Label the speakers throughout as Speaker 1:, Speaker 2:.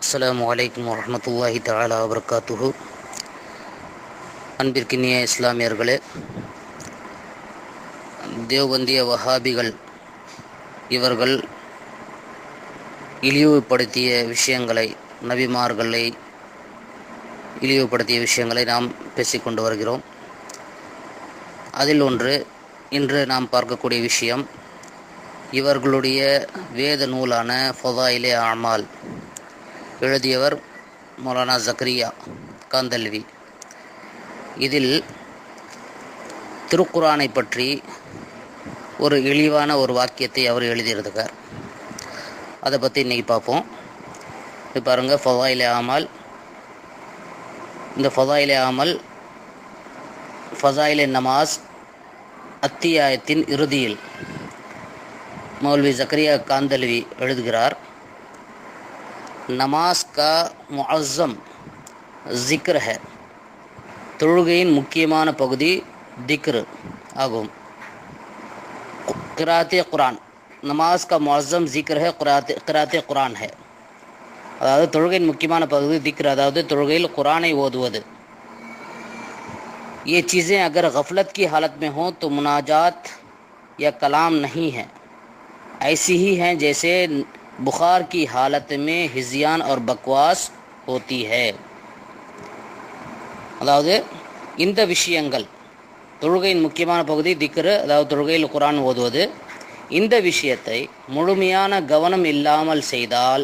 Speaker 1: அஸ்லாம் வலைக்கம் வரமத்துல்லாஹி தாலா வபரகாத்துஹு. அன்பிற்கினிய இஸ்லாமியர்களே தேவந்திய வஹாபிகள் இவர்கள் இழிவுபடுத்திய விஷயங்களை நபிமார்களை இழிவுபடுத்திய விஷயங்களை நாம் பேசிக்கொண்டு வருகிறோம். அதில் ஒன்று இன்று நாம் பார்க்கக்கூடிய விஷயம் இவர்களுடைய வேத நூலான ஃபொதாயிலே ஆமால் எழுதியவர் மௌலானா ஜக்ரியா காந்தல்வி. இதில் திருக்குறானை பற்றி ஒரு இழிவான ஒரு வாக்கியத்தை அவர் எழுதியிருக்கார். அதை பற்றி இன்றைக்கி பார்ப்போம். இப்போ பாருங்கள் ஃபதாயிலே ஆமால். இந்த ஃபதாயிலே ஆமல் ஃபசாயிலே நமாஸ் அத்தியாயத்தின் இறுதியில் மௌல்வி ஜக்கரியா காந்தல்வி எழுதுகிறார். நமாஸ் கா முஅzzம் ஜிக்ர் ஹே தொழுகையின் முக்கியமான பகுதி திக்ரு ஆகும் கிராத்தே குரான் நமாஸ் கா முஅzzம் ஜிக்ர் ஹே குராத்தே கிராத்தே குரான் ஹே அதாவது தொழுகையின் முக்கியமான பகுதி திக்ர் அதாவது தொழுகையில் குரானை ஓதுவது ये चीज़ें अगर गफलत की हालत में हों तो मुनाजात या कलाम नहीं है ऐसी ही हैं जैसे बुखार की हालत में हिजियान और बकवास होती है அதாவது இந்த விஷயங்கள் தொழுகையின் முக்கியமான பகுதி திக்ரு அதாவது தொழுகையில் குரான் ஓதுவது இந்த விஷயத்தை முழுமையான கவனம் இல்லாமல் செய்தால்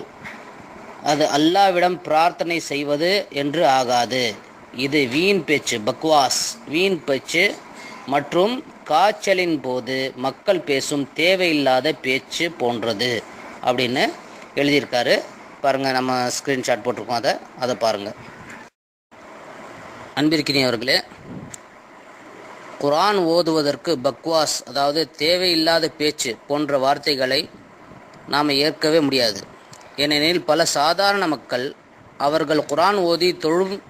Speaker 1: அது அல்லாவிடம் பிரார்த்தனை செய்வது என்று ஆகாது இது வீண் பேச்சு பக்வாஸ் வீண் பேச்சு மற்றும் காய்ச்சலின் போது மக்கள் பேசும் தேவையில்லாத பேச்சு போன்றது அப்படின்னு எழுதியிருக்காரு. பாருங்கள் நம்ம ஸ்க்ரீன்ஷாட் போட்டிருக்கோம் அதை. அதை பாருங்கள் அன்பிற்கினியவர்களே குரான் ஓதுவதற்கு பக்வாஸ் அதாவது தேவையில்லாத பேச்சு போன்ற வார்த்தைகளை நாம் ஏற்கவே முடியாது. ஏனெனில் பல சாதாரண மக்கள் அவர்கள் குரான் ஓதி தொழும்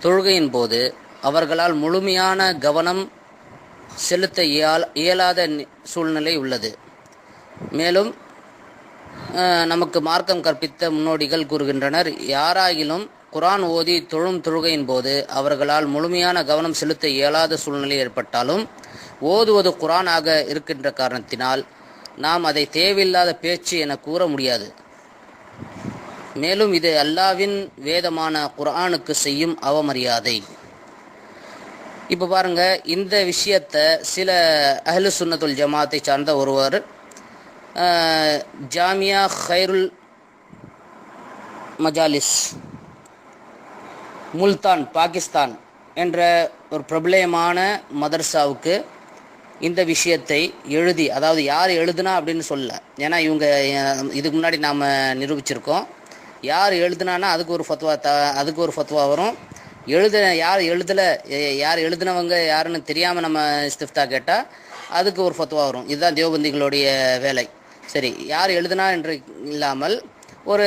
Speaker 1: தொழுகையின் போது அவர்களால் முழுமையான கவனம் செலுத்த இயலாத சூழ்நிலை உள்ளது. மேலும் நமக்கு மார்க்கம் கற்பித்த முன்னோடிகள் கூறுகின்றனர். யாராகிலும் குரான் ஓதி தொழும் தொழுகையின் போது அவர்களால் முழுமையான கவனம் செலுத்த இயலாத சூழ்நிலை ஏற்பட்டாலும் ஓதுவது குரானாக இருக்கின்ற காரணத்தினால் நாம் அதை தேவையில்லாத பேச்சு என கூற முடியாது. மேலும் இது அல்லாவின் வேதமான குரானுக்கு செய்யும் அவமரியாதை. இப்போ பாருங்க இந்த விஷயத்தை சில அஹ்லு சுன்னத்துல் ஜமாத்தை சார்ந்த ஒருவர் ஜாமியா ஹைருல் மஜாலிஸ் முல்தான் பாகிஸ்தான் என்ற ஒரு பிரபலயமான மதர்சாவுக்கு இந்த விஷயத்தை எழுதி அதாவது யார் எழுதுனா அப்படின்னு சொல்லலை. ஏன்னா இவங்க இதுக்கு முன்னாடி நாம் நிரூபிச்சிருக்கோம். யார் எழுதுனானா அதுக்கு ஒரு ஃபத்வா த அதுக்கு ஒரு ஃபத்வா வரும். எழுத யார் எழுதலை யார் எழுதுனவங்க யாருன்னு தெரியாமல் நம்ம இஸ்திஃப்தா கேட்டால் அதுக்கு ஒரு ஃபத்வா வரும். இதுதான் தேவபந்திகளுடைய வேலை. சரி யார் எழுதுனா என்று இல்லாமல் ஒரு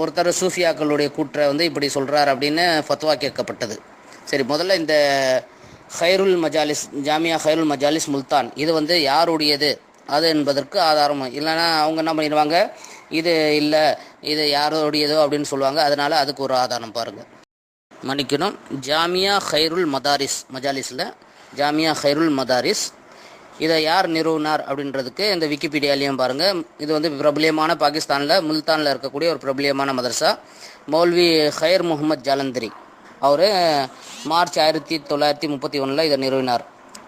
Speaker 1: ஒருத்தர் சூஃபியாக்களுடைய கூற்றை வந்து இப்படி சொல்கிறார் அப்படின்னு ஃபத்வா கேட்கப்பட்டது. சரி முதல்ல இந்த ஹைருல் மஜாலிஸ் ஜாமியா ஹைருல் மஜாலிஸ் முல்தான் இது வந்து யாருடையது? அது என்பதற்கு ஆதாரம் இல்லைன்னா அவங்க என்ன பண்ணிடுவாங்க? இது இல்லை இது யாருடையதோ அப்படின்னு சொல்லுவாங்க. அதனால அதுக்கு ஒரு ஆதாரம் பாருங்கள் மன்னிக்கணும் ஜாமியா ஹைருல் மதாரிஸ் மஜாலிஸில் ஜாமியா ஹைருல் மதாரிஸ் இதை யார் நிறுவினார் அப்படின்றதுக்கு இந்த விக்கிபீடியாலையும் பாருங்கள் இது வந்து பிரபலியமான பாகிஸ்தானில் முல்தானில் இருக்கக்கூடிய ஒரு பிரபலியமான மதரசா. மௌல்வி ஹயர் முகமது ஜலந்திரி. அவர் மார்ச் ஆயிரத்தி தொள்ளாயிரத்தி முப்பத்தி ஒன்றில் இதை நிறுவினார்.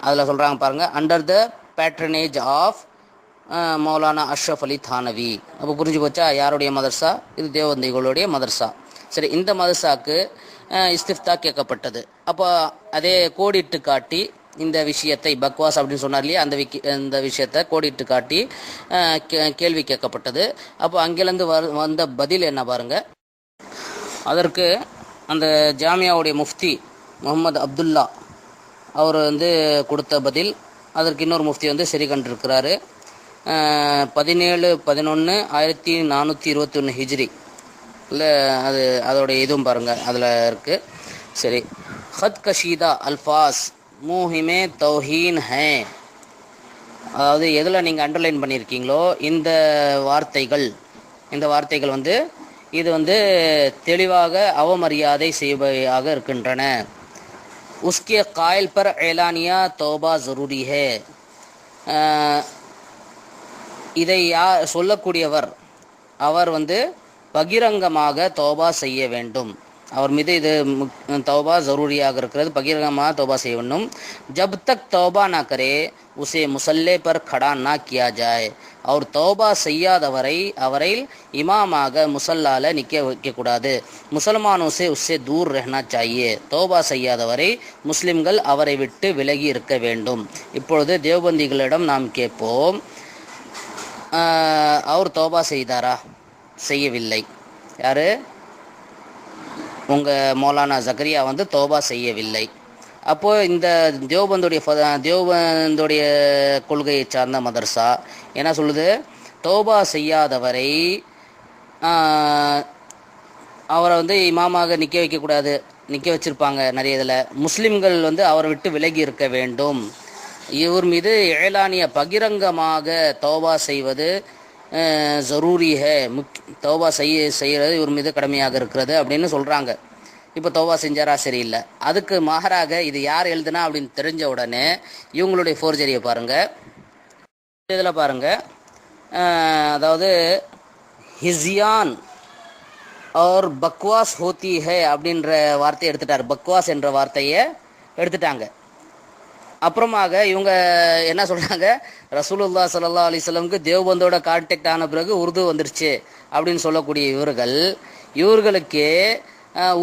Speaker 1: அதில் சொல்கிறாங்க பாருங்கள் under the patronage of Maulana Ashraf Ali Thanvi. அப்போ புரிஞ்சு போச்சா? யாருடைய மதர்சா? இது தேவந்திகளுடைய மதர்சா. சரி இந்த மதர்சாக்கு இஸ்திஃப்தா கேட்கப்பட்டது. அப்போ அதே கோடிட்டு காட்டி இந்த விஷயத்தை பக்வாஸ் அப்படின்னு சொன்னார் இல்லையா? அந்த விக்கி இந்த விஷயத்தை கோடிட்டு காட்டி கேள்வி கேட்கப்பட்டது. அப்போ அங்கேருந்து வ வந்த பதில் என்ன பாருங்க? அதற்கு அந்த ஜாமியாவுடைய முஃப்தி முகமது அப்துல்லா அவர் வந்து கொடுத்த பதில். அதற்கு இன்னொரு முஃப்தி வந்து சரி கண்டிருக்கிறாரு. பதினேழு பதினொன்று ஆயிரத்தி நானூற்றி இருபத்தி ஒன்று ஹிஜ்ரி. இல்லை அது அதோடைய இதுவும் பாருங்கள் அதில் இருக்குது சரி. ஹத் கஷீதா அல்ஃபாஸ். மூஹிமே தௌஹீன் ஹே. அதாவது எதில் நீங்கள் அண்டர்லைன் பண்ணியிருக்கீங்களோ இந்த வார்த்தைகள் இந்த வார்த்தைகள் வந்து இது வந்து தெளிவாக அவமரியாதை செய்வையாக இருக்கின்றன. உஸ்கே காயல் பர் ஏலானியா தோபா ஜரூரி ஹே. இதை யா சொல்லக்கூடியவர் அவர் வந்து பகிரங்கமாக தோபா செய்ய வேண்டும். அவர் மீது இது முக்- தௌபா ஜரூரியாக இருக்கிறது பகிரங்கமாக தௌபா செய்ய வேண்டும் ஜப் தக் தௌபா ना करे उसे मुसल्ले पर खड़ा ना किया जाए அவர் தௌபா செய்யாதவரை அவரை இமாமாக முசல்லால நிற்க வைக்கக்கூடாது முசல்மானோசே உஸ்ஸே தூர் ரஹ்னா சாயே தௌபா செய்யாதவரை முஸ்லிம்கள் அவரை விட்டு விலகி இருக்க வேண்டும் இப்பொழுது தேவபந்திகளிடம் நாம் கேட்போம் ஆஹ், அவர் தௌபா செய்தாரா செய்யவில்லை யாரு உங்கள் மௌலானா ஜக்கரியா வந்து தோபா செய்யவில்லை. அப்போது இந்த தேவபந்துடைய தேவபந்துடைய கொள்கையை சார்ந்த மதர்சா என்ன சொல்லுது? தோபா செய்யாதவரை அவரை வந்து இமாமாக நிற்க வைக்கக்கூடாது நிற்க வச்சிருப்பாங்க நிறைய இதில். முஸ்லீம்கள் வந்து அவரை விட்டு விலகி இருக்க வேண்டும். இவர் மீது ஏலானிய பகிரங்கமாக தோபா செய்வது ஜரூரி ஹே முக் தௌபா செய்ய செய்கிறது இவர் மீது கடமையாக இருக்கிறது அப்படின்னு சொல்கிறாங்க இப்போ தௌபா செஞ்சாரா? சரியில்லை. அதுக்கு மாறாக இது யார் எழுதுனா அப்படின்னு தெரிஞ்ச உடனே இவங்களுடைய ஃபோர்ஜரியை பாருங்கள் இதில் பாருங்கள் அதாவது ஹிசியான் ஆர் பக்வாஸ் ஹோத்தி ஹே அப்படின்ற வார்த்தையை எடுத்துட்டார். பக்வாஸ் என்ற வார்த்தையை எடுத்துட்டாங்க. அப்புறமாக இவங்க என்ன சொல்கிறாங்க ரசூலுல்லா சல்லா அலிஸ்லமுக்கு வஸல்லம்க்கு தேவபந்தோட கான்டாக்ட் ஆன பிறகு உருது வந்துருச்சு அப்படின்னு சொல்லக்கூடிய இவர்கள் இவர்களுக்கு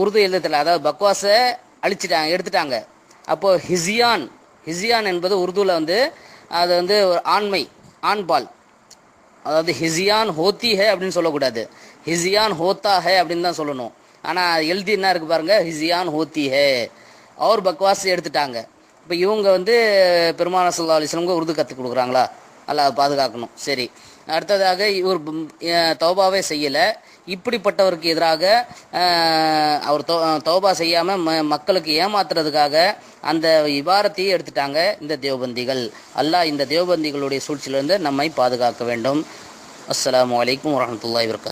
Speaker 1: உருது எழுதத்தில் அதாவது பக்வாஸை அழிச்சிட்டாங்க எடுத்துட்டாங்க. அப்போது ஹிசியான் ஹிசியான் என்பது உருதுவில் வந்து அது வந்து ஒரு ஆண்மை ஆண்பால். அதாவது ஹிசியான் ஹோத்தி ஹே அப்படின்னு சொல்லக்கூடாது. ஹிசியான் ஹோத்தா ஹே அப்படின்னு தான் சொல்லணும். ஆனால் எழுதி என்ன இருக்கு பாருங்க? ஹிசியான் ஹோத்தி ஹே. அவர் பக்வாஸ் எடுத்துட்டாங்க. இப்போ இவங்க வந்து பெருமான சல்லா அலிஸ்லம்க்கு உருது கற்றுக் கொடுக்குறாங்களா? அல்ல பாதுகாக்கணும். சரி. அடுத்ததாக இவர் தௌபாவே செய்யலை. இப்படிப்பட்டவருக்கு எதிராக அவர் தௌபா செய்யாமல் ம மக்களுக்கு ஏமாத்துறதுக்காக அந்த இபாரத்தையே எடுத்துட்டாங்க இந்த தேவபந்திகள். அல்லாஹ் இந்த தேவபந்திகளுடைய சூழ்ச்சியிலிருந்து நம்மை பாதுகாக்க வேண்டும். அஸ்லாம் வலைக்கம் வரமத்துல்லா இவருக்கு